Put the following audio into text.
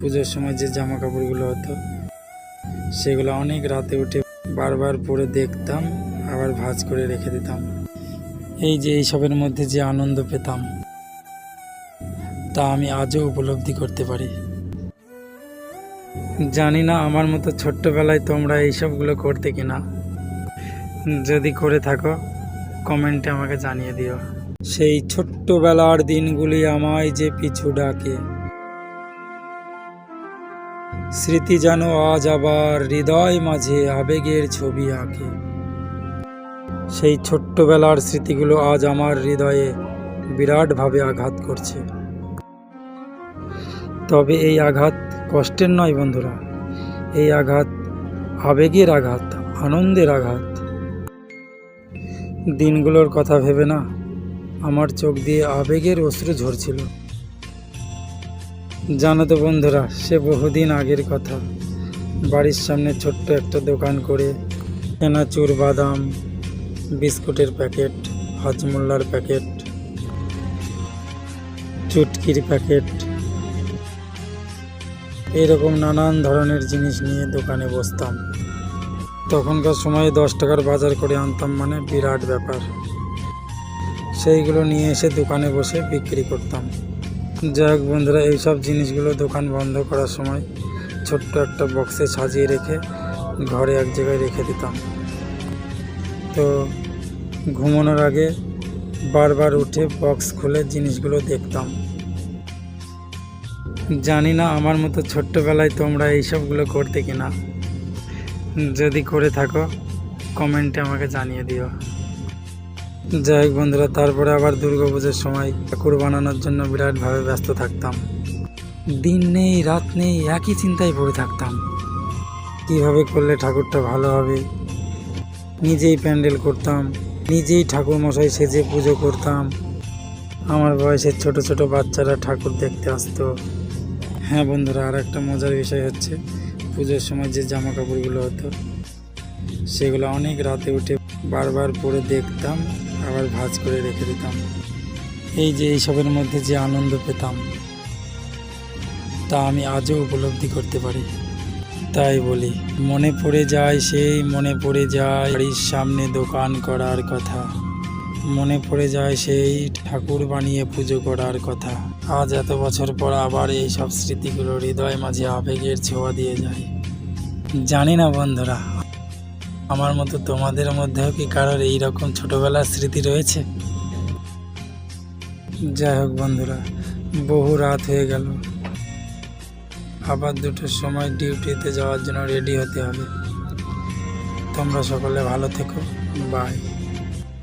পুজোর সময় যে জামা কাপড়গুলো হতো, সেগুলো অনেক রাতে উঠে বারবার পরে দেখতাম, আবার ভাঁজ করে রেখে দিতাম। এই যে এইসবের মধ্যে যে আনন্দ পেতাম, তা আমি আজও উপলব্ধি করতে পারি। জানি না আমার মতো ছোট্টবেলায় তোমরা এইসবগুলো করতে কিনা। যদি করে থাকো, কমেন্টে আমাকে জানিয়ে দিও। সেই ছোট্টবেলার দিনগুলি আমায় যে পিছু ডাকে। স্মৃতি যেন আজ আবার হৃদয় মাঝে আবেগের ছবি আঁকে। সেই ছোট্টবেলার স্মৃতিগুলো আজ আমার হৃদয়ে বিরাটভাবে আঘাত করছে। তবে এই আঘাত কষ্টের নয় বন্ধুরা, এই আঘাত আবেগের আঘাত, আনন্দের আঘাত। দিনগুলোর কথা ভেবে না, আমার চোখ দিয়ে আবেগের অশ্রু ঝরছিল। জানো তো বন্ধুরা, সে বহুদিন আগের কথা। বাড়ির সামনে ছোট্ট একটা দোকান করে চানাচুর বাদাম, বিস্কুটের প্যাকেট, হজমোল্লার প্যাকেট, চুটকির প্যাকেট এরকম নানান ধরনের জিনিস নিয়ে দোকানে বসতাম। তখনকার সময়ে দশ টাকার বাজার করে আনতাম মানে বিরাট ব্যাপার। সেইগুলো নিয়ে এসে দোকানে বসে বিক্রি করতাম। যাই হোক বন্ধুরা, এইসব জিনিসগুলো দোকান বন্ধ করার সময় ছোট্ট একটা বক্সে সাজিয়ে রেখে ঘরে এক জায়গায় রেখে দিতাম। তো ঘুমানোর আগে বারবার উঠে বক্স খুলে জিনিসগুলো দেখতাম। জানি না আমার মতো ছোট্টবেলায় তোমরা এইসবগুলো করতে কিনা। যদি করে থাকো কমেন্টে আমাকে জানিয়ে দিও। যাই হোক বন্ধুরা, তারপরে আবার দুর্গাপুজোর সময় ঠাকুর বানানোর জন্য বিরাটভাবে ব্যস্ত থাকতাম। দিন নেই, রাত নেই, একই চিন্তায় পড়ে থাকতাম। কীভাবে করলে ঠাকুরটা ভালো হবে? নিজেই প্যান্ডেল করতাম, নিজেই ঠাকুর মশাই সেজে পুজো করতাম। আমার বয়সের ছোট ছোট বাচ্চারা ঠাকুর দেখতে আসতো। হ্যাঁ বন্ধুরা আর একটা মজার বিষয় হচ্ছে, পুজোর সময় যে জামা কাপড়গুলো হতো, সেগুলো অনেক রাতে উঠে বারবার পরে দেখতাম। আবার ভাঁজ করে রেখে দিতাম। এই যে এইসবের মধ্যে যে আনন্দ পেতাম, তা আমি আজও উপলব্ধি করতে পারি। তাই বলি, মনে পড়ে যায় সেই মনে পড়ে যায় বাড়ির সামনে দোকান করার কথা। মনে পড়ে যায় সেই ঠাকুর বানিয়ে পুজো করার কথা। আজ এত বছর পর আবার এই সব স্মৃতিগুলো হৃদয় মাঝে আবেগের ছোঁয়া দিয়ে যায়। জানি না বন্ধুরা আমার মতো তোমাদের মধ্যেও কি কারোর এই রকম ছোটবেলার স্মৃতি রয়েছে? যাই হোক বন্ধুরা, বহু রাত হয়ে গেল। আবার দুটোর সময় ডিউটিতে যাওয়ার জন্য রেডি হতে হবে। তোমরা সকলে ভালো থেকো। বাই।